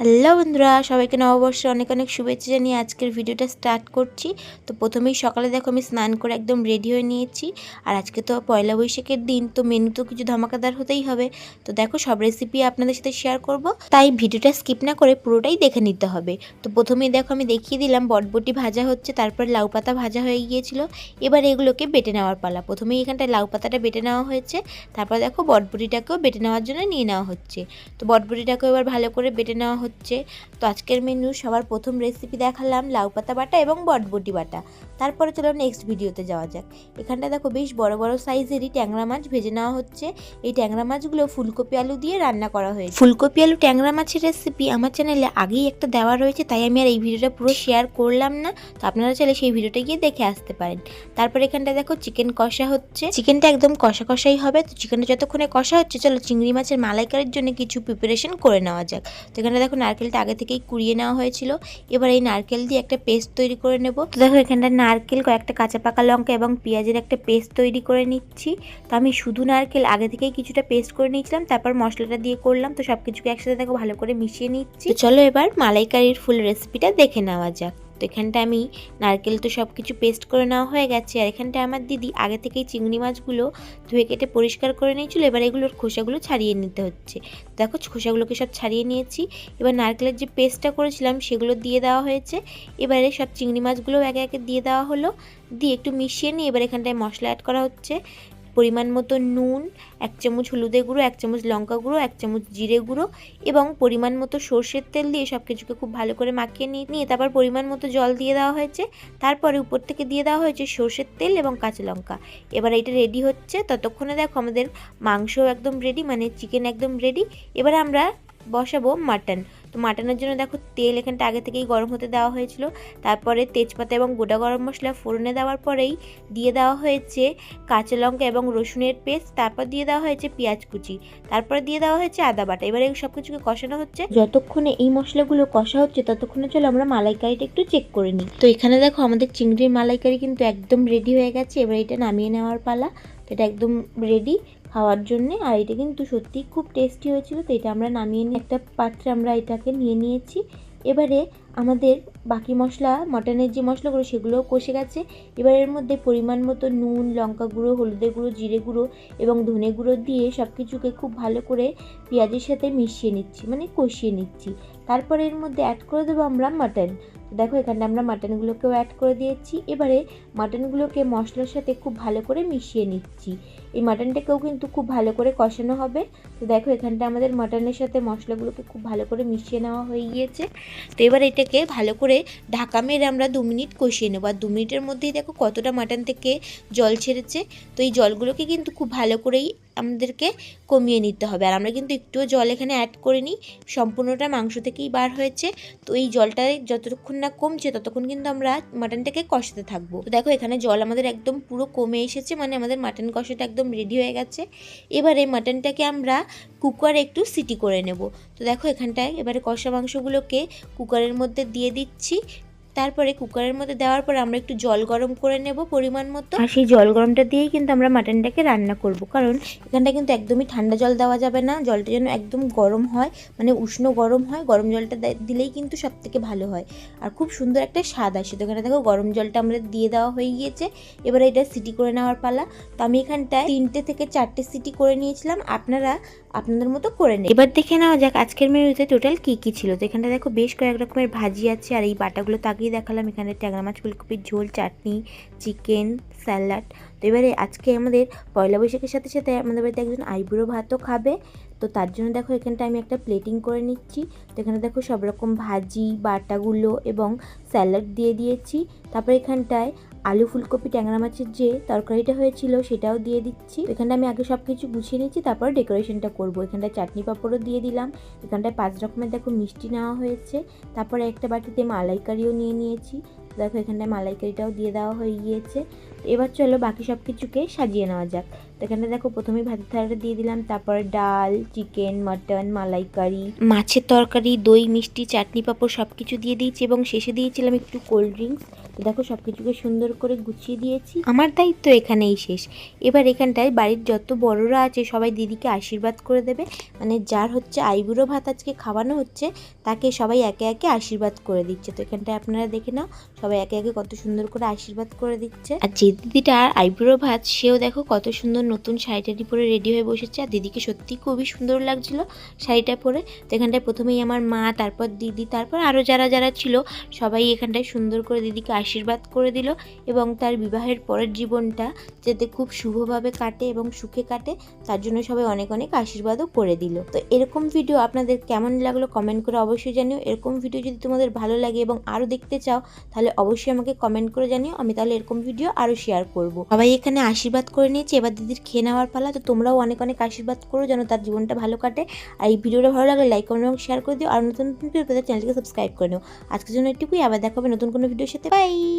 Hello বন্ধুরা, সবাইকে নববর্ষ অনেক অনেক শুভেচ্ছা জানিয়ে আজকের ভিডিওটা স্টার্ট করছি। তো প্রথমেই সকালে দেখো আমি স্নান করে একদম রেডি হয়ে নিয়েছি। আর আজকে তো পয়লা বৈশাখের দিন, তো মেনু তো কিছু ধামাকাদার হতেই হবে। তো দেখো সব রেসিপি আপনাদের সাথে শেয়ার করব। তাই ভিডিওটা স্কিপ না করে পুরোটাই দেখে নিতে হবে। তো প্রথমেই দেখো আমি দেখিয়ে দিলাম, বটবটি ভাজা হচ্ছে, তারপর লাউ পাতা ভাজা হয়ে গিয়েছিল। এবার এগুলোকে বেটে নেওয়ার পালা। প্রথমেই এখানটায় লাউ পাতাটা বেটে নেওয়া হয়েছে। তারপর দেখো বটবটিটাকেও বেটে নেওয়ার জন্য নিয়ে নেওয়া হচ্ছে। তো বটবটিটাকেও এবার ভালো করে বেটে নেওয়া হচ্ছে। তো আজকের মেনু সবার প্রথম রেসিপি দেখালাম, লাউ পাতা বাটা এবং বটবটি বাটা। তারপরে চলো নেক্সট ভিডিওতে যাওয়া যাক। এখানটা দেখো বেশ বড় বড় সাইজেরই ট্যাংরা মাছ ভেজে নেওয়া হচ্ছে। এই ট্যাংরা মাছগুলো ফুলকপি আলু দিয়ে রান্না করা হয়েছে। ফুলকপি আলু ট্যাংরা মাছের রেসিপি আমার চ্যানেলে আগেই একটা দেওয়া রয়েছে, তাই আমি আর এই ভিডিওটা পুরো শেয়ার করলাম না। তো আপনারা চাইলে সেই ভিডিওটা গিয়ে দেখে আসতে পারেন। তারপর এখানটা দেখো চিকেন কষা হচ্ছে। চিকেনটা একদম কষা কষাই হবে। তো চিকেনটা যতক্ষণে কষা হচ্ছে, চলো চিংড়ি মাছের মালাইকারির জন্য কিছু প্রিপারেশন করে নেওয়া যাক। তো এখানে দেখো নারকেলটা আগে থেকেই কুড়িয়ে নেওয়া হয়েছিল। এবার এই নারকেল দিয়ে একটা পেস্ট তৈরি করে নেব। তো দেখো, এখানটা নারকেল, কয়েকটা কাঁচা পাকা লঙ্কা এবং পেঁয়াজের একটা পেস্ট তৈরি করে নিচ্ছি। তো আমি শুধু নারকেল, আগে থেকেই কিছুটা পেস্ট করে নিয়েছিলাম, তারপর মশলাটা দিয়ে করলাম। তো সব কিছুকে একসাথে দেখো, ভালো করে মিশিয়ে নিচ্ছি। চলো এবার মালাইকারির ফুল রেসিপিটা দেখে নেওয়া যাক। তো এখানটা আমি নারকেল তো সব কিছু পেস্ট করে নেওয়া হয়ে গেছে। আর এখানটা আমার দিদি আগে থেকেই চিংড়ি মাছগুলো ধুয়ে কেটে পরিষ্কার করে নিয়েছিল। এবার এগুলোর খোসাগুলো ছাড়িয়ে নিতে হচ্ছে। দেখো খোসাগুলোকে সব ছাড়িয়ে নিয়েছি। এবার নারকেলের যে পেস্টটা করেছিলাম সেগুলো দিয়ে দেওয়া হয়েছে। এবারে সব চিংড়ি মাছগুলো একে একে দিয়ে দেওয়া হলো। দিয়ে একটু মিশিয়ে নিয়ে এবার এখানটায় মশলা অ্যাড করা হচ্ছে। পরিমাণ মতো নুন, এক চামচ হলুদে গুঁড়ো, এক চামচ লঙ্কা গুঁড়ো, এক চামচ জিরে গুঁড়ো এবং পরিমাণ মতো সর্ষের তেল দিয়ে সব কিছুকে খুব ভালো করে মাখিয়ে নিয়ে নিয়ে তারপর পরিমাণ মতো জল দিয়ে দেওয়া হয়েছে। তারপরে উপর থেকে দিয়ে দেওয়া হয়েছে সর্ষের তেল এবং কাঁচা লঙ্কা। এবার এটা রেডি হচ্ছে। ততক্ষণে দেখো আমাদের মাংস একদম রেডি মানে চিকেন একদম রেডি এবার আমরা বসাবো মাটন তো মাটনের জন্য দেখো তেল এখানটা আগে থেকেই গরম হতে দেওয়া হয়েছিল। তারপরে তেজপাতা এবং গোটা গরম মশলা ফোড়নে দেওয়ার পরেই দিয়ে দেওয়া হয়েছে কাঁচা লঙ্কা এবং রসুনের পেস্ট, তারপর দিয়ে দেওয়া হয়েছে পেঁয়াজ কুচি, তারপরে দিয়ে দেওয়া হয়েছে আদা বাটা। এবারে সব কিছুকে কষানো হচ্ছে। যতক্ষণে এই মশলাগুলো কষা হচ্ছে, ততক্ষণে চলো আমরা মালাইকারিটা একটু চেক করে নিই। তো এখানে দেখো আমাদের চিংড়ির মালাইকারি কিন্তু একদম রেডি হয়ে গেছে। এবার এটা নামিয়ে নেওয়ার পালা। এটা একদম রেডি খাওয়ার জন্য। আর এটা কিন্তু সত্যি খুব টেস্টি হয়েছিল, তো এটা আমরা নামিয়ে নিয়ে একটা পাত্রে আমরা এটাকে নিয়ে নিয়েছি। এবারে আমাদের বাকি মশলা মটনের যে মশলাগুলো, সেগুলোও কষে গেছে। এবার এর মধ্যে পরিমাণ মতো নুন, লঙ্কা গুঁড়ো, হলুদের গুঁড়ো, জিরে গুঁড়ো এবং ধনে গুঁড়ো দিয়ে সব কিছুকে খুব ভালো করে পেঁয়াজের সাথে মিশিয়ে নিচ্ছি মানে কষিয়ে নিচ্ছি। তারপরে এর মধ্যে অ্যাড করে দেবো আমরা মাটন দেখো, এখানে আমরা মাটনগুলোকেও অ্যাড করে দিয়েছি। এবারে মাটনগুলোকে মশলার সাথে খুব ভালো করে মিশিয়ে নিচ্ছি। এই মাটনটাকেও কিন্তু খুব ভালো করে কষানো হবে। তো দেখো, এখানটা আমাদের মাটনের সাথে মশলাগুলোকে খুব ভালো করে মিশিয়ে নেওয়া হয়ে গিয়েছে। তো এবার এটাকে ভালো করে ঢাকা মেরে আমরা দু মিনিট কষিয়ে নেব। আর দু মিনিটের মধ্যেই দেখো কতটা মাটন থেকে জল ছেড়েছে। তো এই জলগুলোকে কিন্তু খুব ভালো করেই আমাদেরকে কমিয়ে নিতে হবে। আর আমরা কিন্তু একটুও জল এখানে অ্যাড করিনি। সম্পূর্ণটা মাংস থেকেই বার হয়েছে। তো এই জলটা যতক্ষণ না কমছে, ততক্ষণ কিন্তু আমরা মাটনটাকে কষাতে থাকব। তো দেখো, এখানে জল আমাদের একদম পুরো কমে এসেছে। মানে আমাদের মাটন কষাটা একদম রেডি হয়ে গেছে। এবারে মাটনটাকে আমরা কুকারে একটু সিটি করে নেব। তো দেখো, এখানটায় এবারে কষা মাংসগুলোকে কুকারের মধ্যে দিয়ে দিচ্ছি। তারপরে কুকারের মধ্যে দেওয়ার পর আমরা একটু জল গরম করে নেব পরিমাণ মতো। আর সেই জল গরমটা দিয়েই কিন্তু আমরা মাটনটাকে রান্না করব। কারণ এখানটা কিন্তু একদমই ঠান্ডা জল দেওয়া যাবে না, জলটা যেন একদম গরম হয় মানে উষ্ণ গরম হয়, গরম জলটা দিলেই কিন্তু সব থেকে ভালো হয়। আর খুব সুন্দর একটা স্বাদ আসে। তো এখানে দেখো গরম জলটা আমরা দিয়ে দেওয়া হয়ে গিয়েছে। এবারে এটা সিটি করে নেওয়ার পালা। তো আমি এখানটায় তিনটে থেকে চারটে সিটি করে নিয়েছিলাম। আপনারা আপনাদের মতো করে নেই। এবার দেখে নেওয়া যাক আজকের মেনুতে টোটাল কি কি ছিল। তো এখানটা দেখো বেশ কয়েক রকমের ভাজি আছে, আর এই বাটাগুলো তো আগেই দেখালাম। এখানে ট্যাংরা মাছ, ফুলকপির ঝোল, চাটনি, চিকেন, স্যালাড। তো এবারে আজকে আমাদের পয়লা বৈশাখের সাথে সাথে আমাদের বাড়িতে একজন আইবুড়ো ভাতও খাবে। তো তার জন্য দেখো এখানটা আমি একটা প্লেটিং করে নিচ্ছি। তো এখানে দেখো সব রকম ভাজি, বাটাগুলো এবং স্যালাড দিয়ে দিয়েছি। তারপর এখানটায় আলু ফুলকপি, ট্যাংরা মাছের যে তরকারিটা হয়েছিল সেটাও দিয়ে দিচ্ছি। এখানে আমি আগে সব কিছু গুছিয়ে নিচ্ছি তারপর ডেকোরেশনটা করব। এখানটায় চাটনি পাঁপড়ও দিয়ে দিলাম। এখানটায় পাঁচ রকমের দেখো মিষ্টি নেওয়া হয়েছে। তারপরে একটা বাটিতে মালাইকারিও নিয়ে নিয়েছি। দেখো এখানটায় মালাইকারিটাও দিয়ে দেওয়া হয়ে গিয়েছে। এবার চলো বাকি সব কিছুকে সাজিয়ে নেওয়া যাক। তো এখানে দেখো প্রথমেই ভাতের থালাটা দিয়ে দিলাম, তারপর ডাল, চিকেন, মাটন, মালাইকারি, মাছের তরকারি, দই, মিষ্টি, চাটনি, পাঁপড় সব কিছু দিয়ে দিয়েছি এবং শেষে দিয়েছিলাম একটু কোল্ড ড্রিঙ্কস। তো দেখো সব কিছুকে সুন্দর করে গুছিয়ে দিয়েছি। আমার দায়িত্ব এখানেই শেষ। এবার এখানটায় বাড়ির যত বড়রা আছে সবাই দিদিকে আশীর্বাদ করে দেবে। মানে যার হচ্ছে আইবুড়ো ভাত আজকে খাওয়ানো হচ্ছে তাকে সবাই একে একে আশীর্বাদ করে দিচ্ছে। তো এখানটায় আপনারা দেখে নাও সবাই একে একে কত সুন্দর করে আশীর্বাদ করে দিচ্ছে। আর যে দিদিটা আইবুড়ো ভাত সেও দেখো কত সুন্দর নতুন শাড়িটারি পরে রেডি হয়ে বসেছে। আর দিদিকে সত্যি খুবই সুন্দর লাগছিল শাড়িটা পরে। তো এখানটায় প্রথমেই আমার মা তারপর দিদি তারপর আরও যারা যারা ছিল সবাই এখানটায় সুন্দর করে দিদিকে আশীর্বাদ করে দিল এবং তার বিবাহের পরের জীবনটা যাতে খুব শুভভাবে কাটে এবং সুখে কাটে, তার জন্য সবাই অনেক অনেক আশীর্বাদও করে দিল। তো এরকম ভিডিও আপনাদের কেমন লাগল কমেন্ট করে অবশ্যই জানিও। এরকম ভিডিও যদি তোমাদের ভালো লাগে এবং আরও দেখতে চাও, তাহলে অবশ্যই আমাকে কমেন্ট করে জানিও। আমি তাহলে এরকম ভিডিও আরও শেয়ার করব। সবাই এখানে আশীর্বাদ করে নিয়েছে, এবার দিদির খেয়ে নেওয়ার পালা। তো তোমরাও অনেক অনেক আশীর্বাদ করো যেন তার জীবনটা ভালো কাটে। আর এই ভিডিওটা ভালো লাগলে লাইক কমেন্ট এবং শেয়ার করে দিও। আর নতুন নতুন চ্যানেলকে সাবস্ক্রাইব করে নিও। আজকের জন্য এটুকুই। আবার দেখাবে নতুন কোনো ভিডিওর সাথে। Bye Bye.